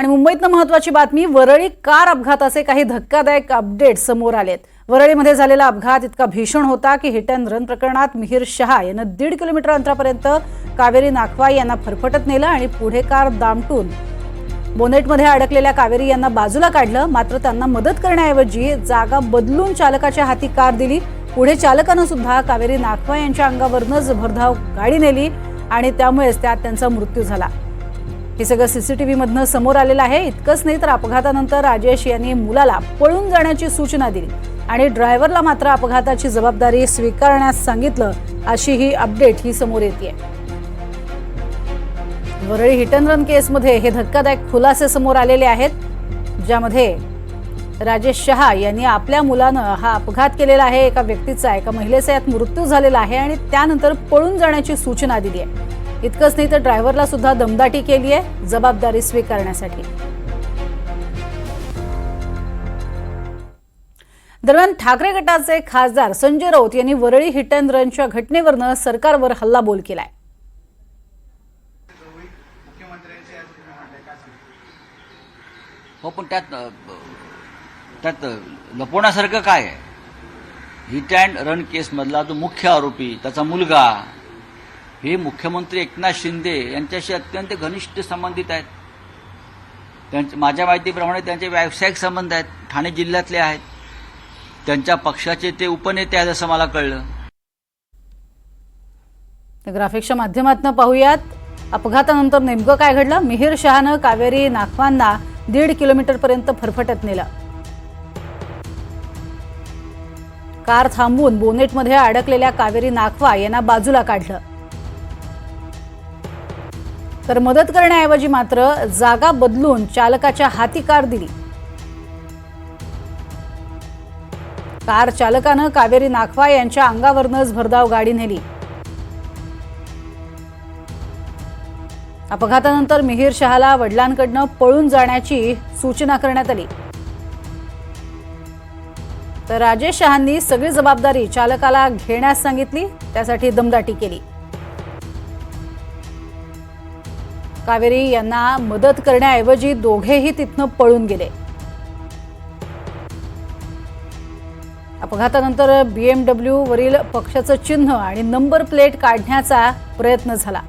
आणि मुंबईतनं महत्वाची बातमी वरळी कार अपघाताचे काही धक्कादायक अपडेट समोर आलेत. वरळीमध्ये झालेला अपघात इतका भीषण होता की हिट अँड रन प्रकरणात मिहिर शहा यानं दीड किलोमीटर अंतरापर्यंत कावेरी नाखवाई यांना फरफटत नेलं आणि पुढे कार दामटून बोनेटमध्ये अडकलेल्या कावेरी यांना बाजूला काढलं. मात्र त्यांना मदत करण्याऐवजी जागा बदलून चालकाच्या हाती कार दिली. पुढे चालकानं सुद्धा कावेरी नाखवा यांच्या अंगावरनंच भरधाव गाडी नेली आणि त्यामुळेच त्यात त्यांचा मृत्यू झाला. हे सगळं सीसीटीव्ही मधनं समोर आलेलं आहे. इतकंच नाही तर अपघातानंतर राजेश यांनी मुलाला पळून जाण्याची सूचना दिली आणि ड्रायव्हरला मात्र अपघाताची जबाबदारी स्वीकारण्यास सांगितलं अशी ही अपडेट ही समोर येते वरळी हिट अँड रन केसमध्ये हे धक्कादायक खुलासे समोर आलेले आहेत ज्यामध्ये राजेश शहा यांनी आपल्या मुलानं हा अपघात केलेला आहे. एका व्यक्तीचा एका महिलेचा यात मृत्यू झालेला आहे आणि त्यानंतर पळून जाण्याची सूचना दिली आहे. इतकंच नाही तर ड्रायव्हरला सुद्धा दमदाटी केली आहे जबाबदारी स्वीकारण्यासाठी. दरम्यान ठाकरे गटाचे खासदार संजय राऊत यांनी वरळी हिट अँड रनच्या घटनेवरनं सरकारवर हल्लाबोल केलाय. हो पण त्यात त्यात लपवण्यासारखं काय आहे? हिट अँड रन केसमधला जो मुख्य आरोपी त्याचा मुलगा हे मुख्यमंत्री एकनाथ शिंदे यांच्याशी अत्यंत घनिष्ठ संबंधित आहेत. त्यांचे माझ्या माहितीप्रमाणे त्यांचे व्यावसायिक संबंध आहेत ठाणे जिल्ह्यातले आहेत. त्यांच्या पक्षाचे ते उपनेते आहेत असं मला कळलं. ग्राफिक्सच्या माध्यमातून पाहूयात. अपघातानंतर नेमकं काय घडलं? मिहिर शहानं कावेरी नाखवांना दीड किलोमीटर पर्यंत फरफटत नेलं. कार थांबवून बोनेटमध्ये अडकलेल्या कावेरी नाखवा यांना बाजूला काढलं. तर मदत करण्याऐवजी मात्र जागा बदलून चालकाच्या हाती कार दिली. कार चालकानं कावेरी नाखवा यांच्या अंगावरनच भरधाव गाडी नेली. अपघातानंतर मिहिर शहाला वडिलांकडनं पळून जाण्याची सूचना करण्यात आली. तर राजेश शहांनी सगळी जबाबदारी चालकाला घेण्यास सांगितली त्यासाठी दमदाटी केली. कावेरी यांना मदत करण्याऐवजी दोघेही तिथनं पळून गेले. अपघातानंतर बीएमडब्ल्यू वरील पक्षाचं चिन्ह आणि नंबर प्लेट काढण्याचा प्रयत्न झाला.